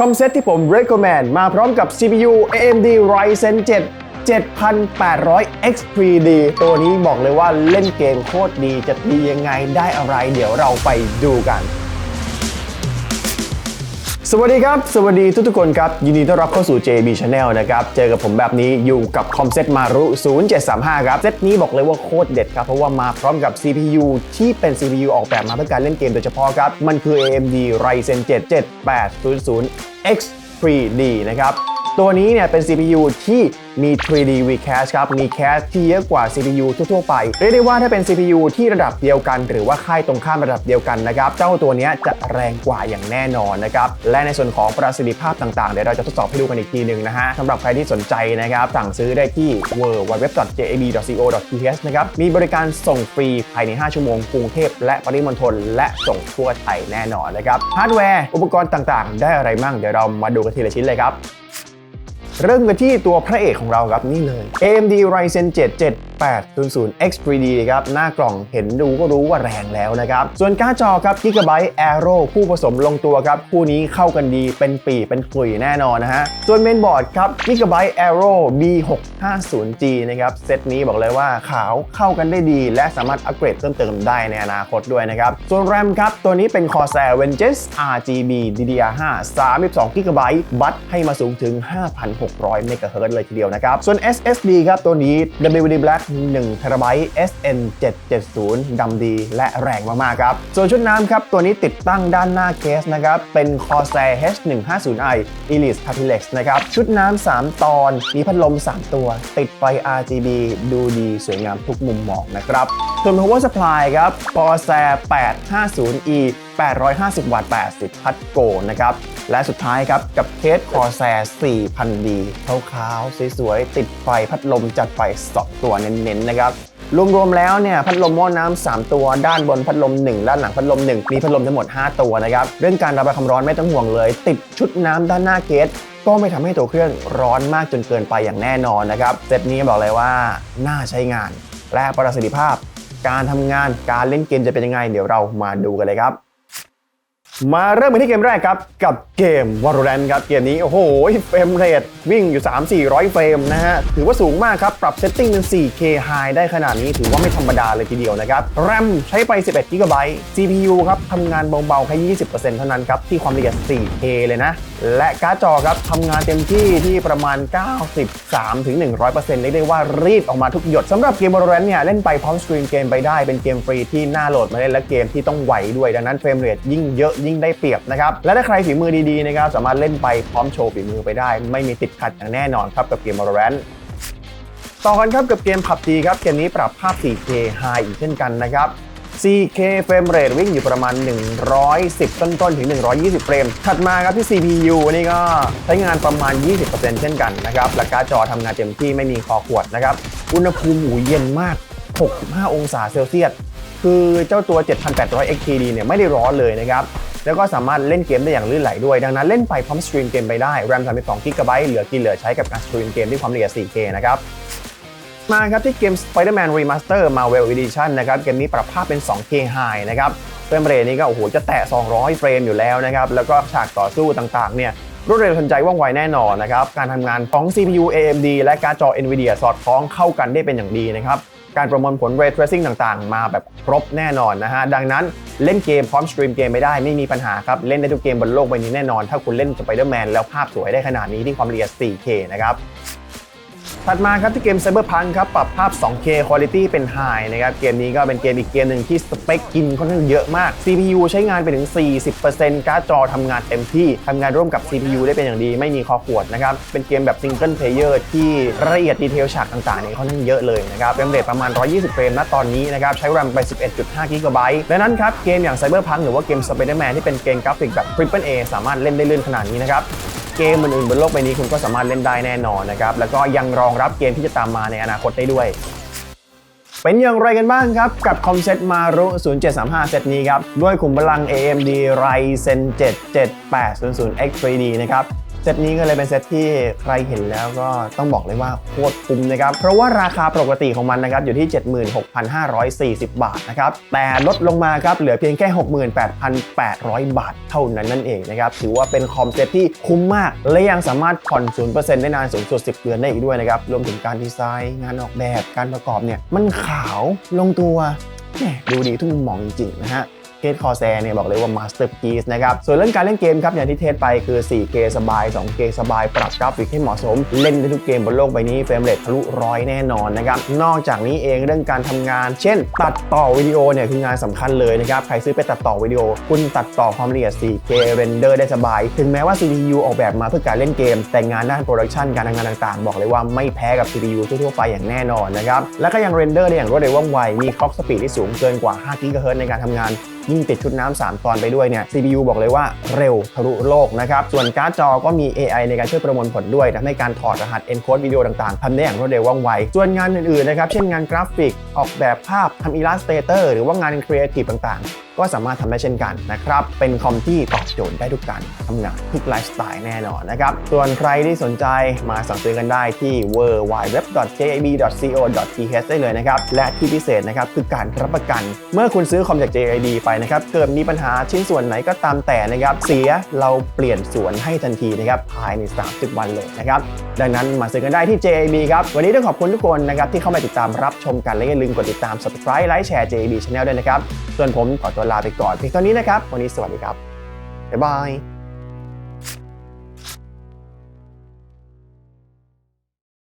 คอมเซ็ตที่ผม recommend มาพร้อมกับ CPU AMD Ryzen 7 7800 X3D ตัวนี้บอกเลยว่าเล่นเกมโคตรดีจะดียังไงได้อะไร เดี๋ยวเราไปดูกัน สวัสดีครับ สวัสดีทุกๆคนครับ ยินดีต้อนรับเข้าสู่ JB Channel นะครับ เจอกับผมแบบนี้อยู่กับคอมเซ็ตมารุ 0735 ครับ เซตนี้บอกเลยว่าโคตรเด็ดครับ เพราะว่ามาพร้อมกับ CPU ที่เป็น CPU ออกแบบมาเพื่อการเล่นเกมโดยเฉพาะครับ มันคือ AMD Ryzen 7 7800 X 3D นะครับตัวนี้เนี่ยเป็น CPU ที่ มี 3D recache ครับ มีแคชที่เยอะกว่า CPU ทั่วๆไป เรียกได้ว่าถ้าเป็น CPU ที่ระดับเดียวกัน หรือว่าค่ายตรงข้ามระดับเดียวกันนะครับ เจ้าตัวนี้จะแรงกว่าอย่างแน่นอนนะครับ และในส่วนของประสิทธิภาพต่างๆ เดี๋ยวเราจะทดสอบให้ดูกันอีกทีหนึ่งนะฮะสำหรับใครที่สนใจนะครับ สั่งซื้อได้ที่ www.jab.co.th นะครับ มีบริการส่งฟรีภายใน 5 ชั่วโมงกรุงเทพและปริมณฑลและส่งทั่วไทยแน่นอนนะครับ ฮาร์ดแวร์ อุปกรณ์ต่างๆ ได้อะไรมั่ง เดี๋ยวเรามาดูกันทีละชิ้นเลยครับ เริ่มกันที่ตัวพระเอกของเราครับนี่เลย AMD Ryzen 7 7800 X3D ครับ หน้ากล่องเห็นดูก็รู้ว่าแรงแล้วนะครับ ส่วนการ์ดจอครับ Gigabyte Aero คู่ผสมลงตัวครับ คู่นี้เข้ากันดีเป็นปีเป็นกลุยแน่นอนนะฮะ ส่วนเมนบอร์ดครับ Gigabyte Aero B650G นะครับ เซตนี้บอกเลยว่าขาวเข้ากันได้ดี และสามารถอัปเกรดเพิ่มเติมได้ในอนาคตด้วยนะครับ ส่วนแรมครับ ตัวนี้เป็น Corsair Vengeance RGB DDR5 32 GB บัตให้มาสูงถึง5,000 600เมกะเฮิร์ตเลยทีเดียวนะครับ ส่วน SSD ครับ ตัวนี้ WD Black 1 TB SN 770ดำดีและแรงมากๆครับ ส่วนชุดน้ำครับ ตัวนี้ติดตั้งด้านหน้าเคสนะครับ เป็น Corsair H150i Elite Capillex นะครับ ชุดน้ำ 3 ตอน มีพัดลม 3 ตัว ติดไฟ RGB ดูดีสวยงามทุกมุมมองนะครับ ส่วน power supply ครับ Corsair 850e 850 วัตต์ 80 พัดโกนะครับ และสุดท้ายครับ กับเคส Corsair 4000D ขาวๆ สวยๆ ติดไฟพัดลมจัดไฟสองตัวเน้นๆ นะครับรวมๆ แล้วเนี่ยพัดลมหม้อน้ำ3ตัวด้านบนพัดลม 1 ด้านหลังพัดลม 1 มีพัดลมทั้งหมด 5 ตัวนะครับเรื่องการระบายความร้อนไม่ต้องห่วงเลย ติดชุดน้ำด้านหน้าเกสก็ไม่ทำให้ตัวเครื่องร้อนมากจนเกินไปอย่างแน่นอนนะครับเซตนี้บอกเลยว่าน่าใช้งานและประสิทธิภาพ การทำงานการเล่นเกมจะเป็นยังไง เดี๋ยวเรามาดูกันเลยครับ มาเริ่มกันที่เกมแรกครับ กับเกม Valorant ครับ เกมนี้ โอ้โหเฟรมเรทวิ่งอยู่ 3-400 เฟรมนะฮะ ถือว่าสูงมากครับ ปรับเซตติ้งเป็น 4K High ได้ขนาดนี้ถือว่าไม่ธรรมดาเลยทีเดียวนะครับ RAM ใช้ไป 11 GB CPU ครับทำงานเบาๆ แค่ 20%เท่านั้นครับ ที่ความละเอียด 4K เลยนะ และการ์ดจอครับทำงานเต็มที่ที่ประมาณ 93-100%เรียกได้ว่ารีดออกมาทุกหยดสำหรับเกม Valorant เนี่ยเล่นไปพร้อมสตรีมเกมไปได้เป็นเกมฟรีที่น่าโหลดมาเล่นและเกมที่ต้องไหวด้วยดังนั้นเฟรมเรทยิ่งเยอะยิ่งได้เปรียบนะครับ และถ้าใครฝีมือดีๆนะครับสามารถเล่นไปพร้อมโชว์ฝีมือไปได้ ไม่มีติดขัดอย่างแน่นอนครับกับเกม Valorant ต่อกันครับกับเกม PUBG ครับ เกมนี้ปรับภาพ 4K High อีกเช่นกันนะครับ 4K เฟรมเรทวิ่งอยู่ประมาณ 110 ต้นๆ ถึง 120 เฟรม ถัดมาครับที่ CPU นี่ก็ใช้งานประมาณ 20%เช่นกันนะครับ และการ์ดจอทำงานเต็มที่ไม่มีคอขวดนะครับ อุณหภูมิหูเย็นมาก 65 องศาเซลเซียส คือเจ้าตัว 7800 XTD เนี่ยไม่ได้ร้อนเลยนะครับ แล้วก็สามารถเล่นเกมได้อย่างลื่นไหลด้วย ดังนั้นเล่นไปพร้อมสตรีมเกมไปได้ RAM 32 GB เหลือกินเหลือใช้กับการสตรีมเกมที่ความละเอียด 4K นะครับมาครับที่เกม Spider-Man Remaster Marvel Edition นะครับเกมนี้ปรับภาพเป็น 2K High นะครับเฟรมเรทนี้ก็โอ้โหจะแตะ 200 เฟรมอยู่แล้วนะครับแล้วก็ฉากต่อสู้ต่างๆเนี่ยรวดเร็วทันใจว่องไวแน่นอนนะครับการทำงานของ CPU AMD และการ์ดจอ Nvidia สอดคล้องเข้ากันได้เป็นอย่างดีนะครับ การประมวลผล Ray Tracing ต่างๆ มาแบบครบแน่นอนนะฮะ ดังนั้นเล่นเกมพร้อมสตรีมเกมไม่ได้ไม่มีปัญหาครับ เล่นได้ทุกเกมบนโลกใบนี้แน่นอน ถ้าคุณเล่น Spider-Man แล้วภาพสวยได้ขนาดนี้ที่ความละเอียด 4K นะครับ ถัดมาครับที่เกม Cyberpunk ครับปรับภาพ 2K Quality เป็น High นะครับเกมนี้ก็เป็นเกมอีกเกมหนึ่งที่สเปคกินค่อนข้างเยอะมาก CPU ใช้งานไปถึง 40%การ์ดจอทำงานเต็มที่ทำงานร่วมกับ CPU ได้เป็นอย่างดีไม่มีคอขวดนะครับเป็นเกมแบบ Single Player ที่ละเอียดดีเทลฉากต่างๆเนี่ยค่อนข้างเยอะเลยนะครับเฟรมเรทประมาณ 120 เฟรมณตอนนี้นะครับใช้ RAM ไป 11.5 GB ดังนั้นครับเกมอย่าง Cyberpunk หรือว่าเกม Spider-Man ที่เป็นเกมกราฟิกแบบ Triple A สามารถเล่นได้ลื่นขนาดนี้นะครับ เกมอื่นๆบนโลกใบนี้คุณก็สามารถเล่นได้แน่นอนนะครับ แล้วก็ยังรองรับเกมที่จะตามมาในอนาคตได้ด้วย เป็นอย่างไรกันบ้างครับ กับคอมเซ็ตมารุ0735 เซตนี้ครับ ด้วยขุมพลัง AMD Ryzen 7 7800X 3D นะครับ เซตนี้ก็เลยเป็นเซตที่ใครเห็นแล้วก็ต้องบอกเลยว่าโคตรคุ้มนะครับ เพราะว่าราคาปกติของมันนะครับอยู่ที่ 76,540 บาทนะครับ แต่ลดลงมาครับเหลือเพียงแค่ 68,800 บาทเท่านั้นนั่นเองนะครับ ถือว่าเป็นคอมเซตที่คุ้มมาก และยังสามารถผ่อน 0%ได้นานสูงสุด 10 เดือนได้อีกด้วยนะครับ รวมถึงการดีไซน์ งานออกแบบ การประกอบเนี่ยมันขาวลงตัวแหมดูดีทุกมุมมองจริงๆนะฮะ เคสคอแซเนี่ยบอกเลยว่ามาสเตอร์พีซนะครับส่วนเรื่องการเล่นเกมครับอย่างที่เทสไปคือ 4K สบาย 2K สบาย ปรับกราฟิกให้เหมาะสม เล่นได้ทุกเกมบนโลกใบนี้เฟรมเรททะลุร้อยแน่นอนนะครับนอกจากนี้เองเรื่องการทำงาน เช่น ตัดต่อวิดีโอเนี่ยคืองานสำคัญเลยนะครับใครซื้อไปตัดต่อวิดีโอ คุณตัดต่อความละเอียด 4K เรนเดอร์ได้สบาย ถึงแม้ว่า CPU ออกแบบมาเพื่อการเล่นเกม แต่งานด้านโปรดักชันการทำงานต่างๆ บอกเลยว่าไม่แพ้กับ CPU ทั่วๆไปอย่างแน่นอนนะครับและก็ยังเรนเดอร์ได้อย่างรวดเร็วว่องไวมีคล็อกสปีดที่สูงเกินกว่า5 GHz ในการทำงาน ยิ่งติดชุดน้ำ3ตอนไปด้วยเนี่ย CPU บอกเลยว่าเร็วทะลุโลกนะครับ ส่วนการ์ดจอก็มี AI ในการช่วยประมวลผลด้วยทำให้การถอดรหัส encode วิดีโอต่างๆทำได้อย่างรวดเร็วว่องไว ส่วนงานอื่นๆนะครับ เช่นงานกราฟิก ออกแบบภาพทำ Illustrator หรือว่างานครีเอทีฟต่างๆ ก็สามารถทำได้เช่นกันนะครับ เป็นคอมที่ตอบโจทย์ได้ทุกการทำงานทุกไลฟ์สไตล์แน่นอนนะครับ ส่วนใครที่สนใจมาสั่งซื้อกันได้ที่ w w w j a b c o t h ได้เลยนะครับ และที่พิเศษนะครับคือการรับประกัน เมื่อคุณซื้อคอมจาก JIB ไปนะครับ เกิดมีปัญหาชิ้นส่วนไหนก็ตามแต่นะครับเสียเราเปลี่ยนส่วนให้ทันทีนะครับภายใน 30 วันเลยนะครับดังนั้นมาซื้อกันได้ที่ JIB ครับวันนี้ต้องขอบคุณทุกคนนะครับที่เข้ามาติดตามรับชมกันและอย่าลืมกดติดตาม subscribe ไลค์แชร์ JIB Channel ด้วยนะครับส่วนผมขอตัวลาไปก่อนเพียงเท่านี้นะครับ วันนี้สวัสดีครับ บ๊ายบาย